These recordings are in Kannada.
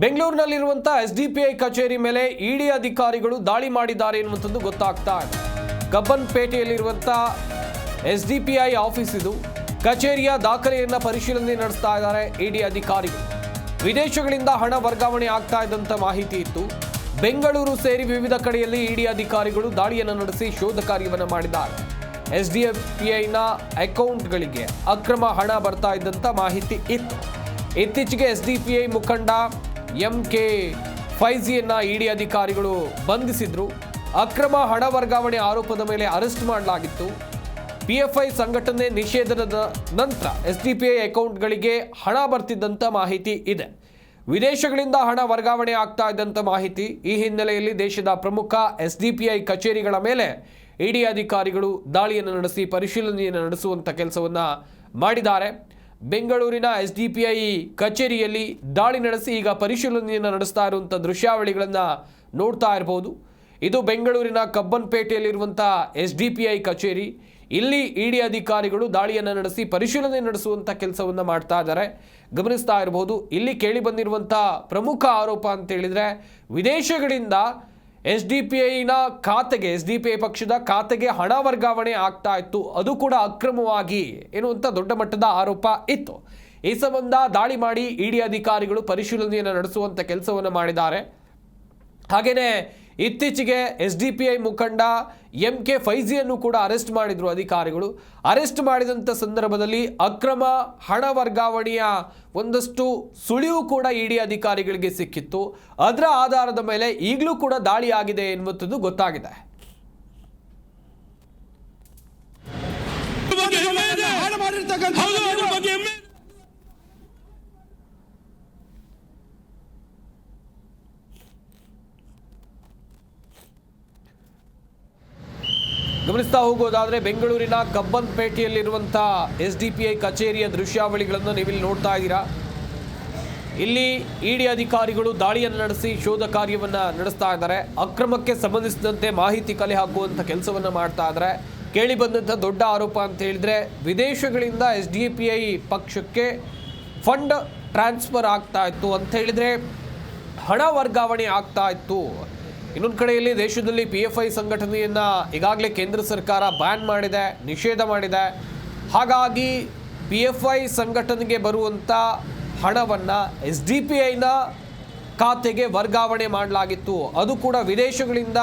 ಬೆಂಗಳೂರಿನಲ್ಲಿರುವಂತಹ ಎಸ್ ಕಚೇರಿ ಮೇಲೆ ಇಡಿ ಅಧಿಕಾರಿಗಳು ದಾಳಿ ಮಾಡಿದ್ದಾರೆ ಎನ್ನುವಂಥದ್ದು ಗೊತ್ತಾಗ್ತಾ ಇದೆ. ಕಬ್ಬನ್ಪೇಟೆಯಲ್ಲಿರುವಂತಹ S D P I office ಇದು. ಕಚೇರಿಯ ದಾಖಲೆಯನ್ನ ಪರಿಶೀಲನೆ ನಡೆಸ್ತಾ ಇದ್ದಾರೆ ಇಡಿ ಅಧಿಕಾರಿಗಳು. ವಿದೇಶಗಳಿಂದ ಹಣ ವರ್ಗಾವಣೆ ಆಗ್ತಾ ಇದ್ದಂಥ ಮಾಹಿತಿ ಇತ್ತು. ಬೆಂಗಳೂರು ಸೇರಿ ವಿವಿಧ ಕಡೆಯಲ್ಲಿ ಇಡಿ ಅಧಿಕಾರಿಗಳು ದಾಳಿಯನ್ನು ನಡೆಸಿ ಶೋಧ ಕಾರ್ಯವನ್ನು ಮಾಡಿದ್ದಾರೆ. ಎಸ್ ಡಿ ಪಿ ಅಕೌಂಟ್ಗಳಿಗೆ ಅಕ್ರಮ ಹಣ ಬರ್ತಾ ಇದ್ದಂಥ ಮಾಹಿತಿ ಇತ್ತು. ಇತ್ತೀಚೆಗೆ ಎಸ್ ಡಿ ಮುಖಂಡ ಎಂ ಕೆ ಫೈಜಿಯನ್ನ ಇಡಿ ಅಧಿಕಾರಿಗಳು ಬಂಧಿಸಿದ್ರು. ಅಕ್ರಮ ಹಣ ವರ್ಗಾವಣೆ ಆರೋಪದ ಮೇಲೆ ಅರೆಸ್ಟ್ ಮಾಡಲಾಗಿತ್ತು. ಪಿಎಫ್ಐ ಸಂಘಟನೆ ನಿಷೇಧದ ನಂತರ ಎಸ್ ಡಿ ಪಿ ಐ ಅಕೌಂಟ್ಗಳಿಗೆ ಹಣ ಬರ್ತಿದ್ದಂಥ ಮಾಹಿತಿ ಇದೆ. ವಿದೇಶಗಳಿಂದ ಹಣ ವರ್ಗಾವಣೆ ಆಗ್ತಾ ಇದ್ದಂಥ ಮಾಹಿತಿ ಈ ಹಿನ್ನೆಲೆಯಲ್ಲಿ ದೇಶದ ಪ್ರಮುಖ ಎಸ್ ಡಿ ಪಿ ಐ ಕಚೇರಿಗಳ ಮೇಲೆ ಇಡಿ ಅಧಿಕಾರಿಗಳು ದಾಳಿಯನ್ನು ನಡೆಸಿ ಪರಿಶೀಲನೆಯನ್ನು ನಡೆಸುವಂಥ ಕೆಲಸವನ್ನು ಮಾಡಿದ್ದಾರೆ. ಬೆಂಗಳೂರಿನ ಎಸ್ ಕಚೇರಿಯಲ್ಲಿ ದಾಳಿ ನಡೆಸಿ ಈಗ ಪರಿಶೀಲನೆಯನ್ನು ನಡೆಸ್ತಾ ಇರುವಂಥ ದೃಶ್ಯಾವಳಿಗಳನ್ನು ನೋಡ್ತಾ ಇರಬಹುದು ಇದು ಬೆಂಗಳೂರಿನ ಕಬ್ಬನ್ಪೇಟೆಯಲ್ಲಿರುವಂಥ ಎಸ್ ಡಿ ಪಿ ಐ ಕಚೇರಿ. ಇಲ್ಲಿ ಇಡಿ ಅಧಿಕಾರಿಗಳು ದಾಳಿಯನ್ನು ನಡೆಸಿ ಪರಿಶೀಲನೆ ನಡೆಸುವಂಥ ಕೆಲಸವನ್ನು ಮಾಡ್ತಾ ಇದ್ದಾರೆ. ಗಮನಿಸ್ತಾ ಇರಬಹುದು ಇಲ್ಲಿ ಕೇಳಿ ಬಂದಿರುವಂಥ ಪ್ರಮುಖ ಆರೋಪ ಅಂತೇಳಿದರೆ ವಿದೇಶಗಳಿಂದ ಎಸ್ ಡಿ ಪಿ ಐನ ಖಾತೆಗೆ ಎಸ್ ಡಿ ಪಿ ಐ ಪಕ್ಷದ ಖಾತೆಗೆ ಹಣ ವರ್ಗಾವಣೆ ಆಗ್ತಾ ಇತ್ತು. ಅದು ಕೂಡ ಅಕ್ರಮವಾಗಿ ಎನ್ನುವಂಥ ದೊಡ್ಡ ಮಟ್ಟದ ಆರೋಪ ಇತ್ತು. ಈ ಸಂಬಂಧ ದಾಳಿ ಮಾಡಿ ಇಡಿ ಅಧಿಕಾರಿಗಳು ಪರಿಶೀಲನೆಯನ್ನು ನಡೆಸುವಂಥ ಕೆಲಸವನ್ನು ಮಾಡಿದ್ದಾರೆ. ಹಾಗೆಯೇ ಇತ್ತೀಚೆಗೆ ಎಸ್ ಡಿ ಪಿ ಐ ಮುಖಂಡ ಎಂ ಕೆ ಫೈಜಿಯನ್ನು ಕೂಡ ಅರೆಸ್ಟ್ ಮಾಡಿದ್ರು ಅಧಿಕಾರಿಗಳು. ಅರೆಸ್ಟ್ ಮಾಡಿದಂಥ ಸಂದರ್ಭದಲ್ಲಿ ಅಕ್ರಮ ಹಣ ವರ್ಗಾವಣೆಯ ಒಂದಷ್ಟು ಸುಳಿವು ಕೂಡ ಇಡಿ ಅಧಿಕಾರಿಗಳಿಗೆ ಸಿಕ್ಕಿತ್ತು. ಅದರ ಆಧಾರದ ಮೇಲೆ ಈಗಲೂ ಕೂಡ ದಾಳಿ ಆಗಿದೆ ಎನ್ನುವಂಥದ್ದು ಗೊತ್ತಾಗಿದೆ ಹೌದು, ಅದ್ರ ಬಗ್ಗೆ ಹೆಮ್ಮೆ ಇದೆ. ಗಮನಿಸ್ತಾ ಹೋಗೋದಾದ್ರೆ ಬೆಂಗಳೂರಿನ ಕಬ್ಬನ್ಪೇಟೆಯಲ್ಲಿರುವಂಥ ಎಸ್ ಡಿ ಪಿ ಐ ಕಚೇರಿಯ ದೃಶ್ಯಾವಳಿಗಳನ್ನು ನೀವಿಲ್ಲಿ ನೋಡ್ತಾ ಇದ್ದೀರಾ. ಇಲ್ಲಿ ಇಡಿ ಅಧಿಕಾರಿಗಳು ದಾಳಿಯನ್ನು ನಡೆಸಿ ಶೋಧ ಕಾರ್ಯವನ್ನು ನಡೆಸ್ತಾ ಇದ್ದಾರೆ. ಅಕ್ರಮಕ್ಕೆ ಸಂಬಂಧಿಸಿದಂತೆ ಮಾಹಿತಿ ಕಲೆ ಹಾಕುವಂಥ ಕೆಲಸವನ್ನು ಮಾಡ್ತಾ ಇದ್ದಾರೆ. ಕೇಳಿ ಬಂದಂಥ ದೊಡ್ಡ ಆರೋಪ ಅಂತ ಹೇಳಿದ್ರೆ ವಿದೇಶಗಳಿಂದ ಎಸ್ ಡಿ ಪಿ ಐ ಪಕ್ಷಕ್ಕೆ ಫಂಡ್ ಟ್ರಾನ್ಸ್ಫರ್ ಆಗ್ತಾ ಇತ್ತು ಅಂತ ಹೇಳಿದ್ರೆ ಹಣ ವರ್ಗಾವಣೆ ಆಗ್ತಾ ಇತ್ತು. ಇನ್ನೊಂದು ಕಡೆಯಲ್ಲಿ ದೇಶದಲ್ಲಿ ಪಿ ಎಫ್ ಐ ಸಂಘಟನೆಯನ್ನು ಈಗಾಗಲೇ ಕೇಂದ್ರ ಸರ್ಕಾರ ಬ್ಯಾನ್ ಮಾಡಿದೆ, ನಿಷೇಧ ಮಾಡಿದೆ. ಹಾಗಾಗಿ ಪಿ ಎಫ್ ಐ ಸಂಘಟನೆಗೆ ಬರುವಂಥ ಹಣವನ್ನು ಎಸ್ ಡಿ ಪಿ ಐನ ಖಾತೆಗೆ ವರ್ಗಾವಣೆ ಮಾಡಲಾಗಿತ್ತು. ಅದು ಕೂಡ ವಿದೇಶಗಳಿಂದ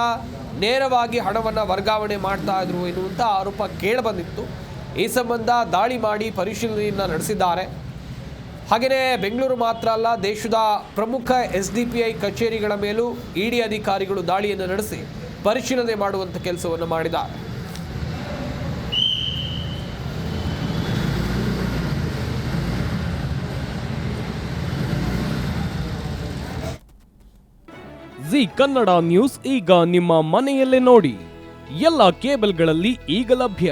ನೇರವಾಗಿ ಹಣವನ್ನು ವರ್ಗಾವಣೆ ಮಾಡ್ತಾ ಇದ್ರು ಎನ್ನುವಂಥ ಆರೋಪ ಕೇಳಿಬಂದಿತ್ತು ಈ ಸಂಬಂಧ ದಾಳಿ ಮಾಡಿ ಪರಿಶೀಲನೆಯನ್ನು ನಡೆಸಿದ್ದಾರೆ. ಹಾಗೆಯೇ ಬೆಂಗಳೂರು ಮಾತ್ರ ಅಲ್ಲ, ದೇಶದ ಪ್ರಮುಖ ಎಸ್ ಕಚೇರಿಗಳ ಮೇಲೂ ಇಡಿ ಅಧಿಕಾರಿಗಳು ದಾಳಿಯನ್ನು ನಡೆಸಿ ಪರಿಶೀಲನೆ ಮಾಡುವಂಥ ಕೆಲಸವನ್ನು ಮಾಡಿದ್ದಾರೆ. ಜಿ ಕನ್ನಡ ನ್ಯೂಸ್ ಈಗ ನಿಮ್ಮ ಮನೆಯಲ್ಲೇ ನೋಡಿ. ಎಲ್ಲ ಕೇಬಲ್ಗಳಲ್ಲಿ ಈಗ ಲಭ್ಯ.